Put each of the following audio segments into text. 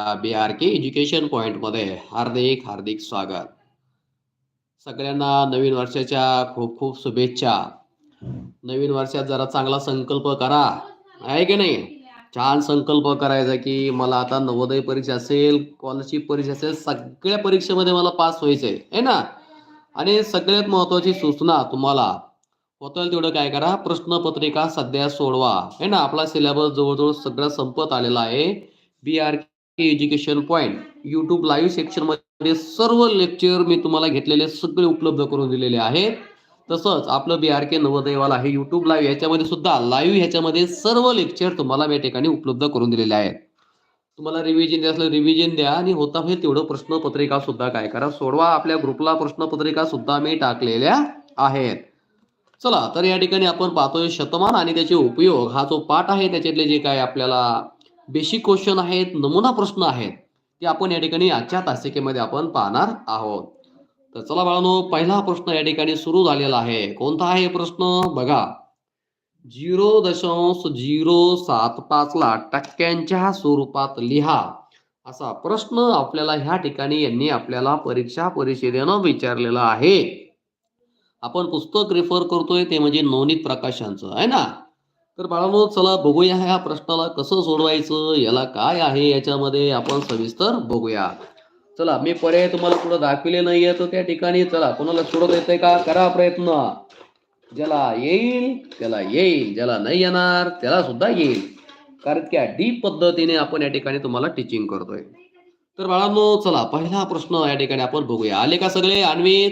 बी R के education पॉईंटमध्ये हार्दिक हार्दिक स्वागत. सगळ्यांना नवीन वर्षाच्या खूप खूप शुभेच्छा. नवीन वर्षात जरा चांगला संकल्प करा. आहे की नाही? छान संकल्प करायचा की मला आता नवोदय परीक्षा असेल स्कॉलरशिप परीक्षा असेल सगळ्या परीक्षेमध्ये मला पास व्हायचं आहे ना? आणि सगळ्यात महत्वाची सूचना तुम्हाला. होतं तेवढं काय करा प्रश्नपत्रिका सध्या सोडवा. आहे ना? आपला सिलेबस जवळजवळ सगळं संपत आलेला आहे. बी आर हे एज्युकेशन पॉईंट युट्यूब लाईव्ह सेक्शनमध्ये सर्व लेक्चर मी तुम्हाला घेतलेले सगळे उपलब्ध करून दिलेले आहेत तसंच आपलं बी आर के नवदैवाला आहे युट्यूब लाईव्ह याच्यामध्ये सुद्धा लाईव्ह ह्याच्यामध्ये सर्व लेक्चर तुम्हाला या ठिकाणी उपलब्ध करून दिलेले आहेत. तुम्हाला रिव्हिजन द्या असलं रिव्हिजन द्या आणि होता होईल तेवढं प्रश्नपत्रिका सुद्धा काय करा. सोडवा आपल्या ग्रुपला प्रश्नपत्रिका सुद्धा मी टाकलेल्या आहेत. चला तर या ठिकाणी आपण पाहतोय शतमान आणि त्याचे उपयोग. हा जो पाठ आहे त्याच्यातले जे काय आपल्याला बेसिक क्वेश्चन आहेत नमुना प्रश्न आहेत ते आपण या ठिकाणी आजच्या तासिकेमध्ये आपण पाहणार आहोत. तर चला बाळांनो पहिला प्रश्न या ठिकाणी सुरू झालेला आहे. कोणता आहे प्रश्न? बघा. झिरो दशांश झिरो सात पाच ला टक्क्यांच्या स्वरूपात लिहा. असा प्रश्न आपल्याला ह्या ठिकाणी यांनी आपल्याला परीक्षा परिषदेनं विचारलेला आहे. आपण पुस्तक रेफर करतोय ते म्हणजे नवनीत प्रकाशांचं आहे ना? तर बाळांनो चला बघूया ह्या प्रश्नाला कसं सोडवायचं याला काय आहे याच्यामध्ये आपण सविस्तर बघूया. चला मी पर्याय तुम्हाला कुठं दाखविले नाहीये तर त्या ठिकाणी चला कोणाला सोडवता येतंय का? करा प्रयत्न. ज्याला येईल त्याला येईल ज्याला नाही येणार त्याला सुद्धा येईल. कारण की डीप पद्धतीने आपण या ठिकाणी तुम्हाला टीचिंग करतोय. तर बाळांनो चला पहिला प्रश्न या ठिकाणी आपण बघूया. आले का सगळे? अन्वित?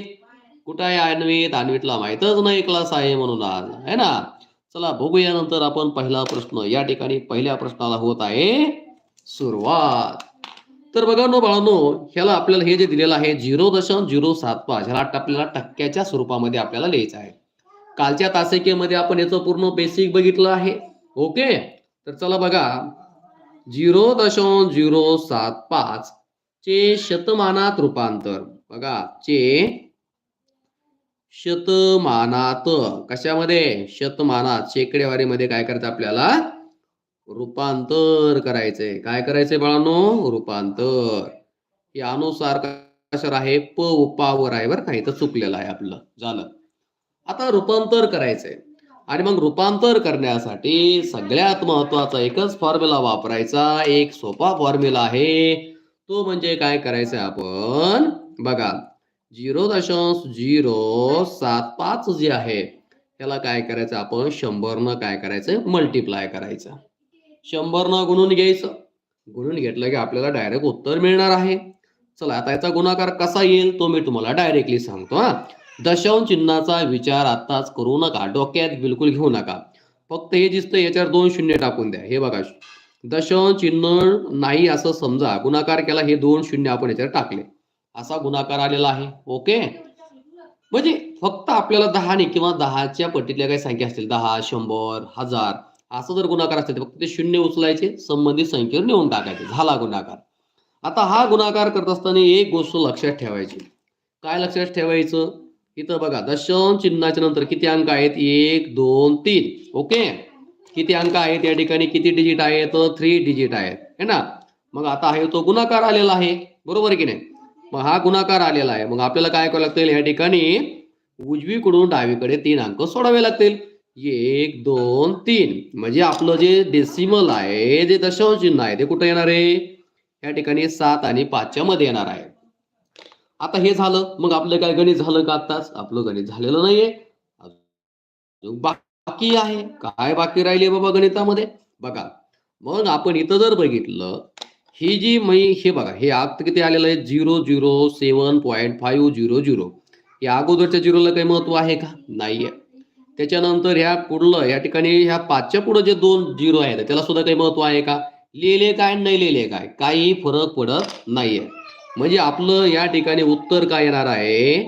कुठं आहे अन्वित? अन्वितला माहितच नाही क्लास आहे म्हणून आज है ना? चला बघूया नंतर आपण पहिला प्रश्न. या ठिकाणी पहिल्या प्रश्नाला होत आहे सुरुवात. तर बघा नो बाळानो ह्याला आपल्याला हे जे दिलेलं आहे झिरो दशांश झिरो सात पाच ह्याला आपल्याला टक्क्याच्या स्वरूपामध्ये आपल्याला लिहायचं आहे. कालच्या तासिकेमध्ये आपण याचं पूर्ण बेसिक बघितलं आहे. ओके? तर चला बघा. झिरो दशांश झिरो सात पाच चे शतमानात रूपांतर. बघा चे शतमानात. कशामध्ये? शतमानात. शेकडेवारीमध्ये काय करायचं आपल्याला? रूपांतर करायचंय. काय करायचंय बाळांनो? रूपांतर. हे अनुसार कशावर आहे? प उपावर आहे बरं का? इथं चुकलेलं आहे आपलं. झालं. आता रूपांतर करायचंय. आणि मग रूपांतर करण्यासाठी सगळ्यात महत्त्वाचा एकच फॉर्म्युला वापरायचा. एक सोपा फॉर्म्युला आहे. तो म्हणजे काय करायचंय आपण? बघा. झिरो दशांश झिरो सात पाच जे आहे त्याला काय करायचं आपण? शंभरनं काय करायचं? मल्टिप्लाय करायचं. शंभरनं गुणून घ्यायचं. गुणून घेतलं की आपल्याला डायरेक्ट उत्तर मिळणार आहे. चला आता याचा गुणाकार कसा येईल? तो मी तुम्हाला डायरेक्टली सांगतो हा. दशांश चिन्हाचा विचार आत्ताच करू नका. डोक्यात बिलकुल घेऊ नका. फक्त हे दिसतं याच्यावर दोन शून्य टाकून द्या. हे बघा. दशांश चिन्ह नाही असं समजा गुणाकार केला हे दोन शून्य आपण याच्यावर टाकले. असा गुणाकार आलेला आहे. ओके म्हणजे फक्त आपल्याला दहाने किंवा दहाच्या पट्टीतल्या काही संख्या असतील. दहा शंभर हजार असं जर गुणाकार असतील तर फक्त ते शून्य उचलायचे संबंधित संख्येवर नेऊन टाकायचे. झाला गुणाकार. आता हा गुणाकार करत असताना एक गोष्ट लक्षात ठेवायची. काय लक्षात ठेवायचं? इथं बघा दशम चिन्हाच्या नंतर किती अंक आहेत? एक दोन तीन. ओके किती अंक आहेत? या ठिकाणी किती डिजिट आहेत? थ्री डिजिट आहेत. है ना? मग आता आहे तो गुणाकार आलेला आहे. बरोबर की नाही? मग हा गुणाकार आलेला आहे. मग आपल्याला काय करावं लागतील? या ठिकाणी उजवीकडून डावीकडे तीन अंक सोडावे लागतील. एक दोन तीन. म्हणजे आपलं जे डेसिमल आहे जे दशांश चिन्ह आहे ते कुठं येणार आहे? या ठिकाणी सात आणि पाचच्या मध्ये येणार आहे. आता हे झालं. मग आपलं काय गणित झालं का आताच आपलं गणित झालेलं नाहीये. बाकी आहे. काय बाकी राहिले बाबा गणितामध्ये? बघा. मग आपण इथं जर बघितलं ही जी मै हे बघा हे आत किती आलेलं आहे? Zero zero seven point five zero zero. या अगोदरच्या झिरोला काही महत्त्व आहे का? नाहीये. त्याच्यानंतर ह्या पुढलं या ठिकाणी ह्या पाचच्या पुढे जे दोन झिरो आहेत त्याला सुद्धा काही महत्त्व आहे का? लिहिले काय नाही लिहिले काय? काही फरक पडत नाहीये. म्हणजे आपलं या ठिकाणी उत्तर काय येणार आहे?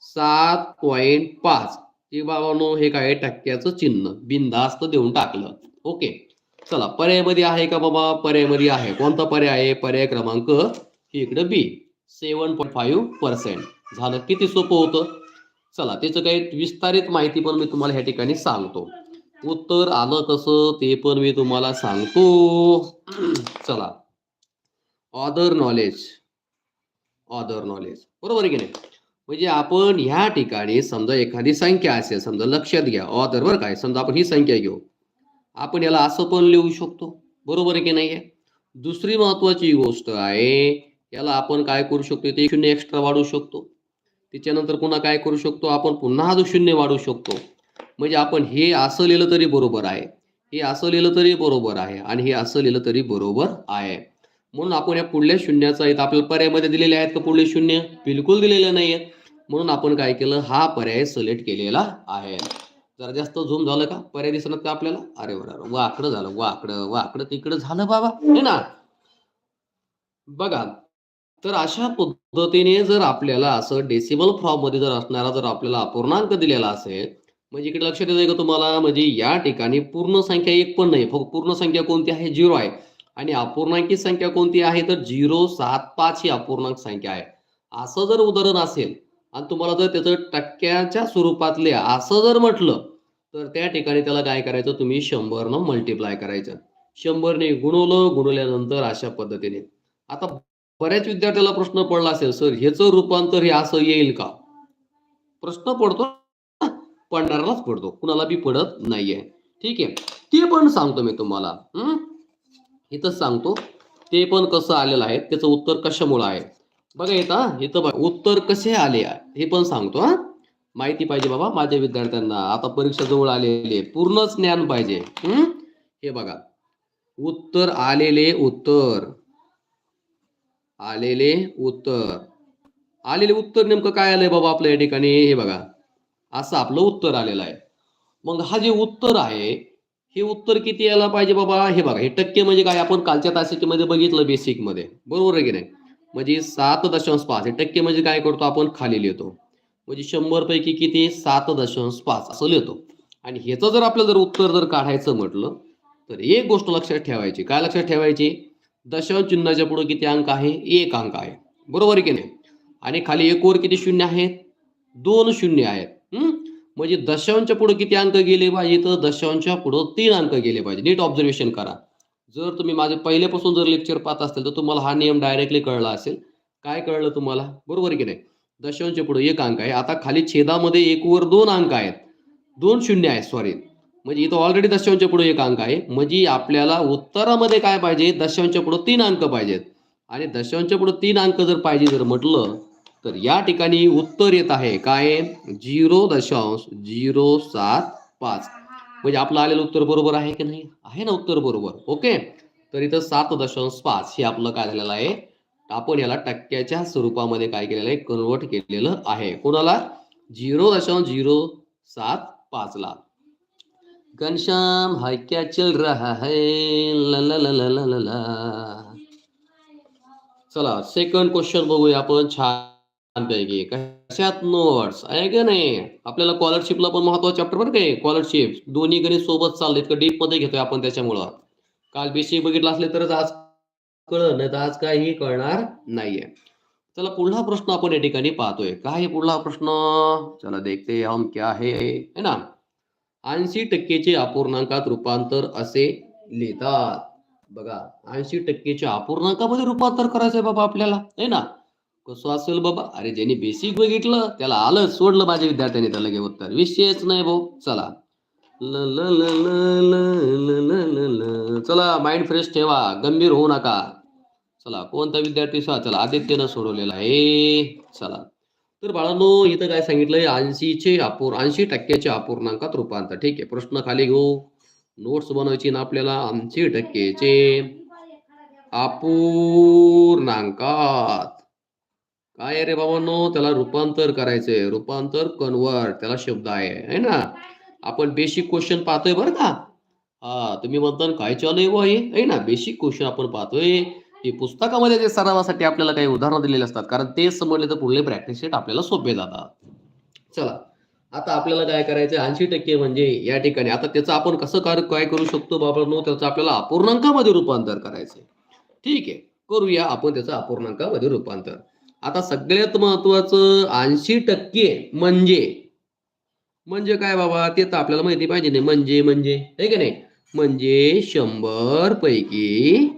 सात पॉइंट पाच. हे बाबांनो हे काय टक्क्याचं चिन्ह. बिनधास्त देऊन टाकलं. ओके. चला पर्यायमध्ये आहे का बाबा? पर्यायमध्ये आहे. कोणता पर्याय आहे? पर्याय क्रमांक इकडे B seven point five percent झालं किती सोपं होतं? चला त्याचं काही विस्तारित माहिती पण मी तुम्हाला ह्या ठिकाणी सांगतो. उत्तर आलं कसं ते पण मी तुम्हाला सांगतो. चला. ऑदर नॉलेज ऑदर नॉलेज बरोबर आहे की नाही? म्हणजे आपण ह्या ठिकाणी समजा एखादी संख्या असेल समजा लक्षात घ्या. ऑदर बरं काय? समजा आपण ही संख्या घेऊ. आपण याला असं पण लिहू शकतो. बरोबर आहे की नाही आहे दुसरी महत्वाची गोष्ट आहे याला आपण काय करू शकतो? ते शून्य एक्स्ट्रा वाढवू शकतो. त्याच्यानंतर पुन्हा काय करू शकतो? आपण पुन्हा अजून शून्य वाढवू शकतो. म्हणजे आपण हे असं लिहिलं तरी बरोबर आहे. हे असं लिहिलं तरी बरोबर आहे आणि हे असं लिहिलं तरी बरोबर आहे. म्हणून आपण या पुढल्या शून्याचा इथं आपल्याला पर्यायमध्ये दिलेले आहेत का पुढले शून्य? बिलकुल दिलेले नाही आहेत म्हणून आपण काय केलं? हा पर्याय सिलेक्ट केलेला आहे. जरा जास्त झूम झालं का? पर्याय दिसणार का आपल्याला? अरे बरं वाकडं झालं वाकडं वाकडं तिकडं झालं बाबा. हे ना? बघा तर अशा पद्धतीने जर आपल्याला असं डेसिबल फॉर्ममध्ये जर असणारा जर आपल्याला अपूर्णांक दिलेला असेल म्हणजे इकडे लक्षात येतंय का तुम्हाला? म्हणजे या ठिकाणी पूर्ण संख्या एक पण नाही. फक्त पूर्ण संख्या कोणती आहे? झिरो आहे. आणि अपूर्णांकी संख्या कोणती आहे? तर झिरो सात पाच ही अपूर्णांक संख्या आहे. असं जर उदाहरण असेल आणि तुम्हाला जर त्याचं टक्क्याच्या स्वरूपातले असं जर म्हटलं तर त्या ठिकाणी त्याला काय करायचं? तुम्ही शंभरनं मल्टिप्लाय करायचं. शंभरने गुणवलं गुणवल्यानंतर अशा पद्धतीने. आता बऱ्याच विद्यार्थ्याला प्रश्न पडला असेल सर ह्याचं रूपांतर हे असं येईल का? प्रश्न पडतो. पडणाऱ्यालाच पडतो. कुणाला बी पडत नाहीये. ठीक आहे. ते पण सांगतो मी तुम्हाला. हम्म इथं सांगतो. ते पण कसं आलेलं आहे? त्याचं उत्तर कशामुळे आहे? बघा इथं इथं बघा. उत्तर कसे आले आहे? हे पण सांगतो हा? माहिती पाहिजे बाबा माझ्या विद्यार्थ्यांना. आता परीक्षा जवळ आलेली आहे पूर्णच ज्ञान पाहिजे. हे बघा. उत्तर आलेले उत्तर. आलेले उत्तर. आलेले उत्तर नेमकं काय आलंय बाबा आपल्या या ठिकाणी? हे बघा. असं आपलं उत्तर आलेलं आहे. मग हा जे उत्तर आहे हे उत्तर किती यायला पाहिजे बाबा? हे बघा. हे टक्के म्हणजे काय? आपण कालच्या तासिकेमध्ये बघितलं बेसिकमध्ये. बरोबर आहे की नाही? म्हणजे सात दशांश पाच. हे टक्के म्हणजे काय करतो? आपण खाली लिहितो. म्हणजे शंभर पैकी किती? सात दशांश पाच असं लिहितो. आणि ह्याचं जर आपलं जर उत्तर जर काढायचं म्हटलं तर एक गोष्ट लक्षात ठेवायची. काय लक्षात ठेवायची? दशांश चिन्हाच्या पुढे किती अंक आहे? एक अंक आहे. बरोबर आहे की नाही? आणि खाली एक वर किती शून्य आहेत? दोन शून्य आहेत. म्हणजे दशांशच्या पुढे किती अंक गेले पाहिजे? तर दशांशच्या पुढे तीन अंक गेले पाहिजे. नीट ऑब्झर्वेशन करा. जर तुम्ही माझे पहिल्यापासून जर लेक्चर पाहत असेल तर तुम्हाला हा नियम डायरेक्टली कळला असेल. काय कळलं तुम्हाला? बरोबर आहे की नाही? दशांशच्या पुढे एक अंक आहे. आता खाली छेदामध्ये एक वर दोन अंक आहेत. दोन शून्य आहेत सॉरी म्हणजे इथं ऑलरेडी दशांशच्या पुढे एक अंक आहे. म्हणजे आपल्याला उत्तरामध्ये काय पाहिजे? दशांशच्या पुढे तीन अंक पाहिजेत. आणि दशांशच्या पुढे तीन अंक जर पाहिजे जर म्हटलं तर या ठिकाणी उत्तर येत आहे काय? झिरो दशांश झिरो सात पाच. म्हणजे आपलं आलेलं उत्तर बरोबर आहे की नाही? आहे ना उत्तर बरोबर. ओके? तर इथं सात दशांश पाच हे आपलं काय झालेलं आहे? आपण याला टक्क्याच्या स्वरूपामध्ये काय केलेलं आहे? कन्वर्ट केलेलं आहे. कोणाला? झिरो दशांश झिरो सात पाच ला. घनश्याम हाय क्या चल रहा है. ला ला ला ला ला ला चला सेकंड क्वेश्चन बघूया आपण. छान पैकी कशात नोट्स आहे का नाही? आपल्याला स्कॉलरशिपला पण महत्वाचं चॅप्टर बरं काय स्कॉलरशिप दोन्ही गणित सोबत चालले इतकं डीपमध्ये घेतोय आपण त्याच्यामुळं. काल बेसिक बघितलं असले तरच आज कळलं नाही तर आज काही कळणार नाहीये. चला पुढला प्रश्न आपण या ठिकाणी पाहतोय. काय पुढला प्रश्न? चला देखते हम क्या है? ना? ऐंशी टक्केचे अपूर्णांकात रूपांतर असे लिहितात. बघा ऐंशी टक्केच्या अपूर्णांकामध्ये रूपांतर करायचंय बाबा आपल्याला आहे ना? कसं असेल बाबा? अरे ज्यांनी बेसिक बघितलं त्याला आलं सोडलं माझ्या विद्यार्थ्यांनी त्याला घेऊ उत्तर. विषयच नाही भाऊ. चला. ल ल ल ल ल ल ल चला माइंड फ्रेश ठेवा. गंभीर होऊ नका. चला कोणता विद्यार्थी सा चला आदित्यनं सोडवलेला आहे. चला. तर बाळांनो इथं काय सांगितलंय? ऐंशीचे अपूर्ण ऐंशी टक्क्याचे अपूर्णांकात रूपांतर. ठीक आहे प्रश्न खाली घेऊ. नोट्स बनवायची ना आपल्याला? ऐंशी टक्केचे अपूर्णांकात. काय रे बाबांनो? त्याला रूपांतर करायचंय. रूपांतर कन्वर्ट त्याला शब्द आहे. है ना? आपण बेसिक क्वेश्चन पाहतोय बरं का? हा तुम्ही म्हणता ना, काय चालू आहे आहे ना? बेसिक क्वेश्चन आपण पाहतोय. की पुस्तकामध्ये जे सरावासाठी आपल्याला काही उदाहरणं दिलेली असतात कारण ते समजले तर पुढले प्रॅक्टिस सेट आपल्याला सोपे जातात. चला आता आपल्याला काय करायचं ऐंशी टक्के म्हणजे या ठिकाणी. आता त्याचं आपण कसं कर- काय करू शकतो बाबांनो त्याचं आपल्याला अपूर्णांकामध्ये रूपांतर करायचंय. ठीक आहे करूया आपण त्याचं अपूर्णांकामध्ये रूपांतर. आता सगळ्यात महत्वाचं ऐंशी टक्के म्हणजे म्हणजे काय बाबा? ते तर आपल्याला माहिती पाहिजे नाही म्हणजे म्हणजे आहे का नाही? म्हणजे शंभर पैकी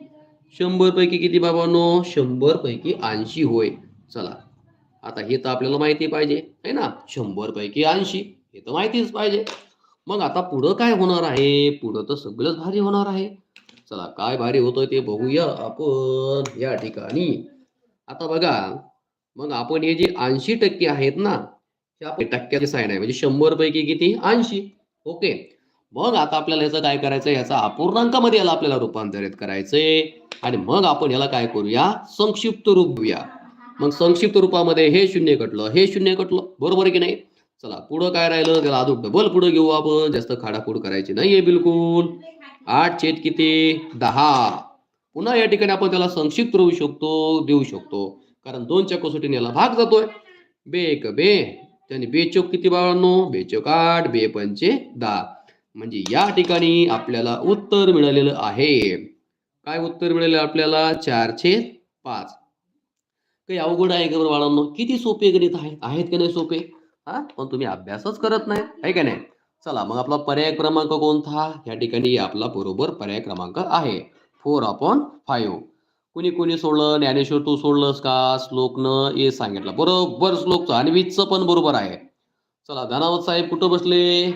शंभर पैकी किती बाबांनो? शंभर पैकी ऐंशी होय. चला. आता हे तर आपल्याला माहिती पाहिजे आहे ना? शंभर पैकी ऐंशी हे तर माहितीच पाहिजे. मग आता पुढं काय होणार आहे? पुढं तर सगळंच भारी होणार आहे. चला काय भारी होतं ते बघूया आपण या ठिकाणी. आता बघा मग आपण हे जे ऐंशी टक्के आहेत ना हे आपण टक्क्याचे साईन आहे. म्हणजे शंभर पैकी किती? ऐंशी. ओके. मग आता आपल्याला ह्याचं काय करायचं ह्याचा अपूर्णांकामध्ये याला आपल्याला रूपांतरित करायचंय. आणि मग आपण याला काय करूया? संक्षिप्त रूप घेऊया. मग संक्षिप्त रूपामध्ये हे शून्य कटलं हे शून्य कटलं. बरोबर आहे की नाही? चला पुढं काय राहिलं? त्याला अजून डबल पुढं घेऊ आपण. जास्त खाडाखोड करायची नाहीये बिलकुल. आठ छेद किती? दहा. पुन्हा या ठिकाणी आपण त्याला संक्षिप्त होऊ शकतो देऊ शकतो. कारण दोनच्या कसोटीने याला भाग जातोय. बे एक बे. त्याने बेचोक किती बाळांनो? बेचोक आठ बे पंचे दहा. म्हणजे या ठिकाणी आपल्याला उत्तर मिळालेलं आहे. काय उत्तर मिळालेलं आपल्याला? चारशे पाच. काही अवघड आहे का बरं बाळांनो? किती सोपे गणित आहे? आहेत का नाही सोपे? हा? पण तुम्ही अभ्यासच करत नाही. आहे का नाही? चला मग आपला पर्याय क्रमांक कोणता? या ठिकाणी आपला बरोबर पर्याय क्रमांक आहे. फोर अपॉन फाईव्ह कुणी कुणी सोडलं? ज्ञानेश्वर तू सोडलंस का? श्लोकनं हे सांगितलं. बरोबर श्लोकचं आणि वीजचं पण बरोबर आहे. चला धनावत साहेब कुठं बसले?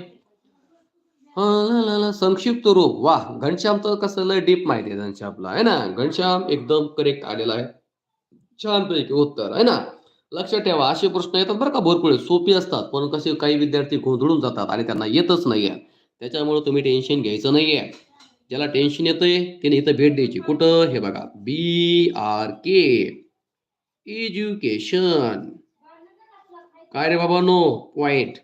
संक्षिप्त रूप. वा घनश्यामचं कसं लय डीप माहिती आहे घनश्यामला आहे ना? घनश्याम एकदम करेक्ट आलेला आहे. छानपैकी उत्तर आहे ना? लक्षात ठेवा असे प्रश्न येतात बरं का भरपूर सोपी असतात पण कसे काही विद्यार्थी गोंधळून जातात आणि त्यांना येतच नाहीये. त्याच्यामुळे तुम्ही टेन्शन घ्यायचं नाहीये. ज्याला टेन्शन येतंय त्याने इथं भेट द्यायची. कुठं? हे बघा. बी आर के एज्युकेशन काय रे बाबा नो पॉइंट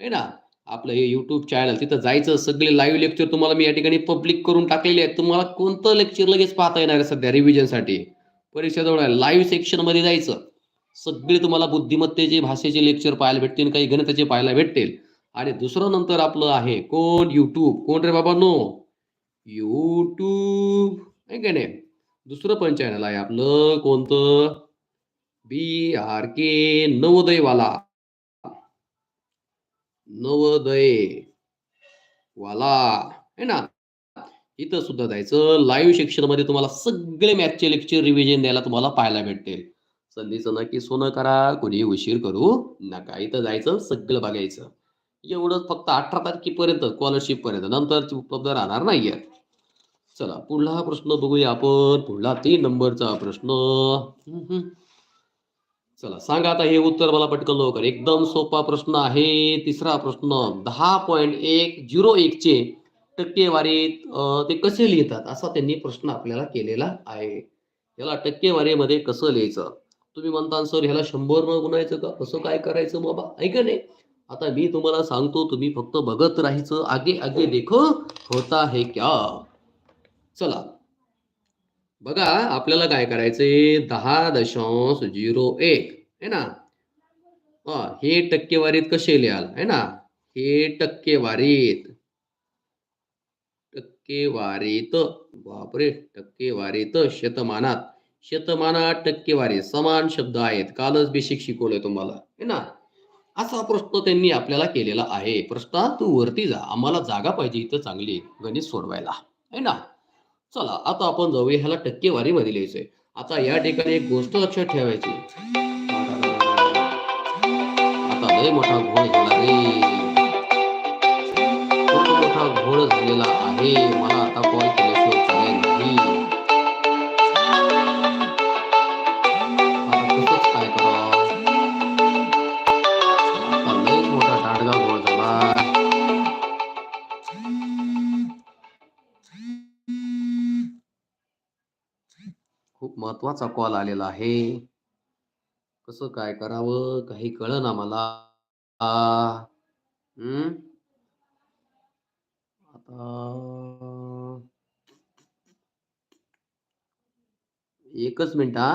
आहे ना? आपलं हे युट्यूब चॅनल तिथं जायचं सगळे लाईव्ह लेक्चर तुम्हाला मी या ठिकाणी पब्लिक करून टाकलेले आहेत. तुम्हाला कोणतं लेक्चर लगेच पाहता येणार आहे सध्या रिव्हिजनसाठी परीक्षेजवळ आहे लाईव्ह सेक्शनमध्ये जायचं. सगळे तुम्हाला बुद्धिमत्तेचे भाषेचे लेक्चर पाहायला भेटतील काही गणिताचे पाहायला भेटतील. आणि दुसरं नंतर आपलं आहे कोण युट्यूब कोण रे बाबा नो. युट्यूब नाही का नाही? दुसरं पण चॅनल आहे आपलं कोणतं? बी आर के नवोदयवाला. नवोदय. वाला आहे ना? इथं सुद्धा जायचं. लाईव्ह सेक्शनमध्ये तुम्हाला सगळे मॅथचे लेक्चर रिव्हिजन द्यायला तुम्हाला पाहायला भेटते संधीचं नक्की सोनं करा कोणी उशीर करू नका. इथं जायचं सगळं बघायचं. एवढंच फक्त अठरा तारखेपर्यंत स्कॉलरशिप पर्यंत. नंतर उपलब्ध राहणार नाहीये चला पुढला प्रश्न बघूया आपण. पुढला तीन नंबरचा प्रश्न. चला सांगा आता हे उत्तर मला पटकन लवकर. एकदम सोपा प्रश्न आहे. तिसरा प्रश्न दहा पॉईंट एक झिरो एक चे टक्केवारीत ते कसे लिहितात? असा त्यांनी प्रश्न आपल्याला केलेला आहे. याला टक्केवारीमध्ये कसं लिहायचं? तुम्ही म्हणता सर ह्याला शंभर न गुणायचं का? कसं काय करायचं बाबा? ऐका नाही? आता मी तुम्हाला सांगतो तुम्ही फक्त बघत राहायचं. आगे आगे देखो होता है क्या चला. बघा आपल्याला काय करायचंय दहा दशांश झिरो एक है ना? हे टक्केवारीत कसे लिहाल? है ना? हे टक्केवारीत टक्केवारीत बापरे टक्केवारीत शतमानात शतमानात टक्केवारी समान शब्द आहेत. कालच बेसिक शिकवलंय तुम्हाला है ना? असा प्रश्न त्यांनी आपल्याला केलेला आहे. प्रश्न तू वरती जा. आम्हाला जागा पाहिजे इथं चांगली गणित सोडवायला है ना? चला आता आपण जाऊया ह्याला टक्केवारी मध्ये लिहायचंय. आता या ठिकाणी एक गोष्ट लक्षात ठेवायची. आता लय मोठा घोळ झाला रे. खूप मोठा घोळ झालेला आहे. मला आता कॉल महत्त्वाचा कॉल आलेला आहे. कसं काय करावं? काही कळना मला? हम्म? आता एकच मिनिट हा.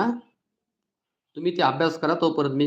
तुम्ही ते अभ्यास करा तोपर्यंत. मी